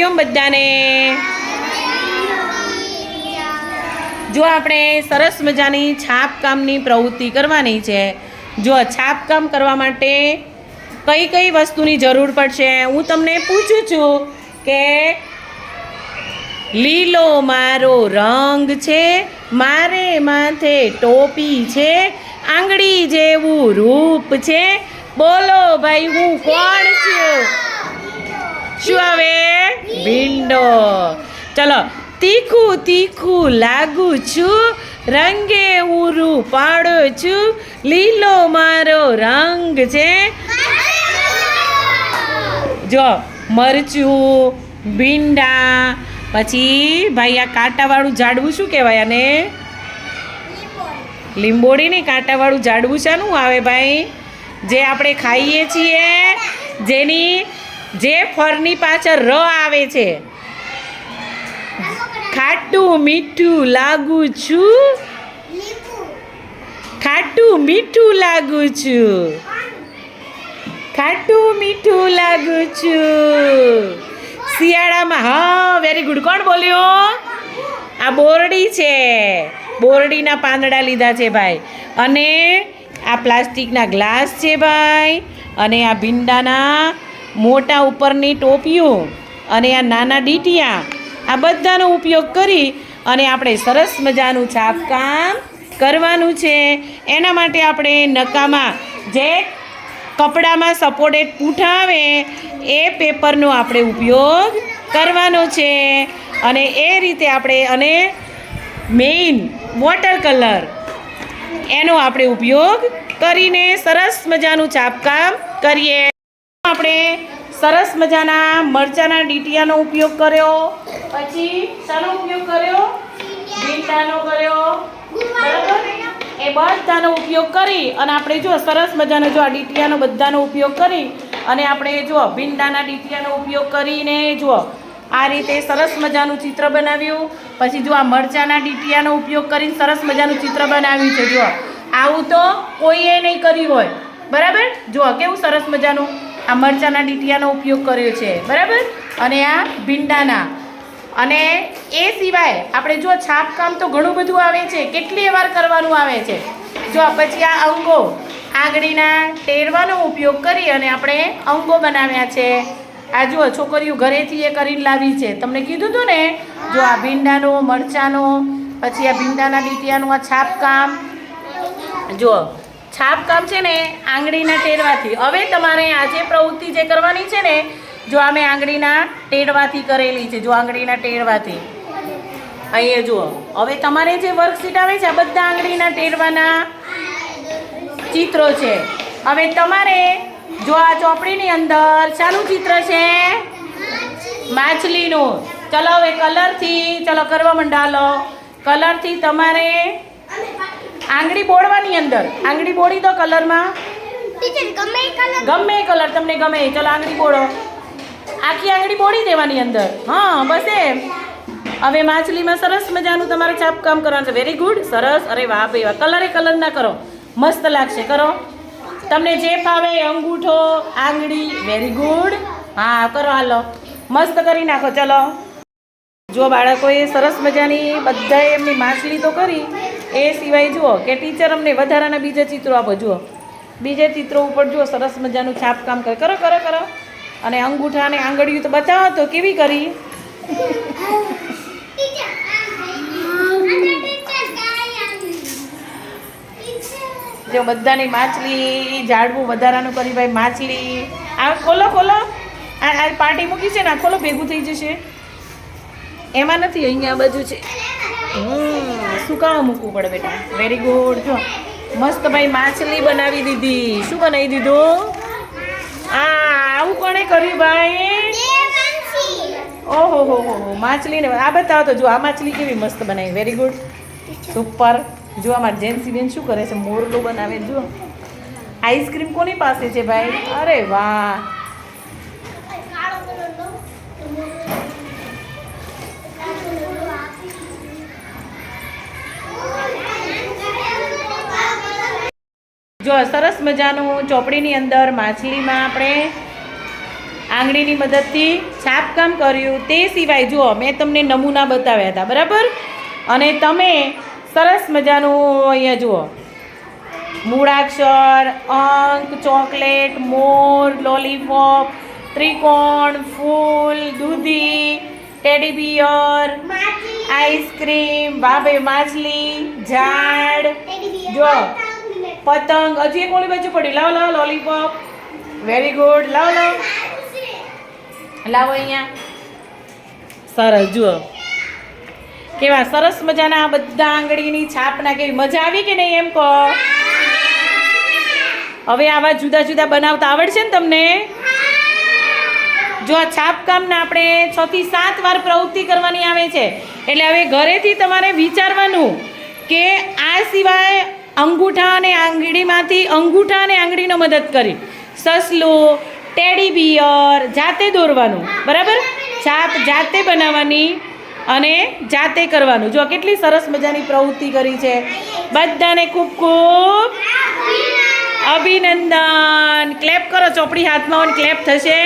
હરિઓમ બધાને. જો આપણે સરસ મજાની છાપકામની પ્રવૃત્તિ કરવાની છે, જો છાપકામ કરવા માટે કઈ કઈ વસ્તુની જરૂર પડશે, હું તમને પૂછું છું કે લીલો મારો રંગ છે, મારે માથે ટોપી છે, આંગળી જેવું રૂપ છે, બોલો ભાઈ હું કોણ છું? શું આવે? ભીંડો. ચલો, તીખું તીખું લાગુ છું, રંગે ઉરું પાડો છું, લીલો મારો રંગ છે. જો, મરચું, ભીંડા, પછી ભાઈ આ કાંટાવાળું ઝાડવું શું કહેવાય આને? લીંબોડી નહીં, કાંટાવાળું ઝાડવું શાનું આવે ભાઈ? જે આપણે ખાઈએ છીએ, જેની જે ફરની પાછળ ર આવે છે. ખાટું મીઠું લાગુ છું. ખાટું મીઠું લાગુ છું. ખાટું મીઠું લાગુ છું. શિયાળામાં, હા વેરી ગુડ કોણ બોલ્યો? આ બોરડી છે. બોરડીના પાંદડા લીધા છે ભાઈ. અને આ પ્લાસ્ટિકના ગ્લાસ છે ભાઈ. અને આ ભીંડાના મોટા ઉપરની ટોપીઓ અને આ નાના ડીટિયા, આ બધાનો ઉપયોગ કરી અને આપણે સરસ મજાનું છાપકામ કરવાનું છે. એના માટે આપણે નકામાં જે કપડામાં સપોર્ટેડ પૂંઠા આવે, એ પેપરનો આપણે ઉપયોગ કરવાનો છે. અને એ રીતે આપણે, અને મેઇન વોટર કલર, એનો આપણે ઉપયોગ કરીને સરસ મજાનું છાપકામ કરીએ. આપણે સરસ મજાના મરચાના ડીટિયાનો ઉપયોગ કર્યો. પછી શાનો ઉપયોગ કર્યો? ભીંડાનો કર્યો. બરાબર? એ બધાનો ઉપયોગ કરી અને આપણે જો સરસ મજાનો જો આ ડીટિયાનો બધાનો ઉપયોગ કરી અને આપણે જો ભીંડાના ડીટિયાનો ઉપયોગ કરીને જો આ રીતે સરસ મજાનું ચિત્ર બનાવ્યું. પછી જો આ મરચાના ડીટિયાનો ઉપયોગ કરીને સરસ મજાનું ચિત્ર બનાવ્યું છે, જો. આવું તો કોઈએ નહીં કર્યું હોય. બરાબર? જો, કેવું સરસ મજાનું? આ મરચાંના ડીટીયાનો ઉપયોગ કર્યો છે. બરાબર? અને આ ભીંડાના. અને એ સિવાય આપણે જો છાપકામ તો ઘણું બધું આવે છે. કેટલી વાર કરવાનું આવે છે? જો પછી આ અંગો આંગળીના ટેરવાનો ઉપયોગ કરી અને આપણે અંગો બનાવ્યા છે. આ જુઓ, છોકરીઓ ઘરેથી એ કરીને લાવી છે. તમને કીધું હતું ને? જો આ ભીંડાનો, મરચાંનો, પછી આ ભીંડાના ડીટીયાનું આ છાપકામ જુઓ છાપકામ છે ને આંગળીના ટેરવાથી. હવે તમારે આજે પ્રવૃત્તિ જે કરવાની છે ને, જો અમે આંગળીના ટેડવાથી કરેલી છે, જો આંગળીના ટેરવાથી. અહીંયા જુઓ. હવે તમારે જે વર્કશીટ આવે છે, આ બધા આંગળીના ટેરવાના ચિત્રો છે. હવે તમારે જો આ ચોપડીની અંદર શાનું ચિત્ર છે? માછલીનું. ચલો હવે કલરથી ચલો કરવા મંડાલો કલરથી તમારે આંગળી બોળવાની અંદર. આંગળી બોળી દો કલરમાં? ગમે એ કલર. ગમે એ કલર તમને ગમે. ચલો આંગળી બોળો. આખી આંગળી બોળી દેવાની અંદર. હા બસ એમ. હવે માછલીમાં સરસ મજાનું તમારે છાપકામ કરવાનું છે. વેરી ગુડ સરસ. અરે વાહ ભાઈ વાહ. કલરે કલર ના કરો. મસ્ત લાગશે. કરો. તમને જે ફાવે અંગૂઠો આંગળી વેરી ગુડ હા કરો હાલો. મસ્ત કરી નાખો. ચલો. જો બાળકોએ સરસ મજાની બધાએ એમની માછલી તો કરી. એ સિવાય જુઓ કે ટીચર અમને વધારાના બીજા ચિત્રો આપો, જુઓ. બીજા ચિત્રો ઉપર જુઓ, સરસ મજાનું છાપકામ કરે. કરો કરો કરો. અને અંગૂઠા અને આંગળીયું તો બતાવો તો કેવી કરી? જો બધાની માછલી, ઝાડવું વધારાનું કરી ભાઈ, માછલી. આ ખોલો ખોલો. આ પાર્ટી મૂકી છે ને, આ ખોલો, ભેગું થઈ જશે. એમાં નથી, અહીંયા આ બાજુ છે. સુકાવા મૂકવું પડે બેટા? વેરી ગુડ જો. મસ્ત ભાઈ માછલી બનાવી દીધી. શું બનાવી દીધું? આ, આવું કોણે કર્યું ભાઈ? ઓહો, હો હો હો, માછલીને આ બતાવો તો જો, આ માછલી કેવી મસ્ત બનાવી. વેરી ગુડ સુપર જો અમારા જેન્સી બેન શું કરે છે? મોરલો બનાવે જો. આઈસ્ક્રીમ કોની પાસે છે ભાઈ? અરે વાહ. જો સરસ મજાનું ચોપડીની અંદર માછલીમાં આપણે આંગળીની મદદથી છાપકામ કર્યું. તે સિવાય જુઓ મેં તમને નમૂના બતાવ્યા હતા બરાબર? અને તમે સરસ મજાનું અહીંયા જુઓ. મૂળાક્ષર અંક ચોકલેટ મોર લોલીપોપ ત્રિકોણ ફૂલ દૂધી ટેડી બિયર આઈસ્ક્રીમ બાબે માછલી ઝાડ. જો. પતંગ, હજી એક ઓલી બાજુ પડી. લાવ લાવ લોલીપોપ વેરી ગુડ લાવ લાવ. લાવો અહીંયા. સરસ જુઓ. કેવા સરસ મજાના બધા આંગળીની છાપના કેવી મજા આવી કે નહીં એમ કહો? હવે આવા જુદા જુદા બનાવતા આવડશે ને તમને? જો આ છાપકામના આપણે છ થી સાત વાર પ્રવૃત્તિ કરવાની આવે છે. એટલે હવે ઘરેથી તમારે વિચારવાનું કે આ સિવાય અંગૂઠા અને આંગળીમાંથી અંગૂઠા અને આંગળીનો મદદ કરી. સસલું, ટેડી બિયર, જાતે દોરવાનું, બરાબર? છાપ જાતે બનાવવાની અને જાતે કરવાનું. જો કેટલી સરસ મજાની પ્રવૃત્તિ કરી છે. બધાને ખૂબ ખૂબ અભિનંદન. ક્લેપ કરો, ચોપડી હાથમાં ક્લેપ થશે.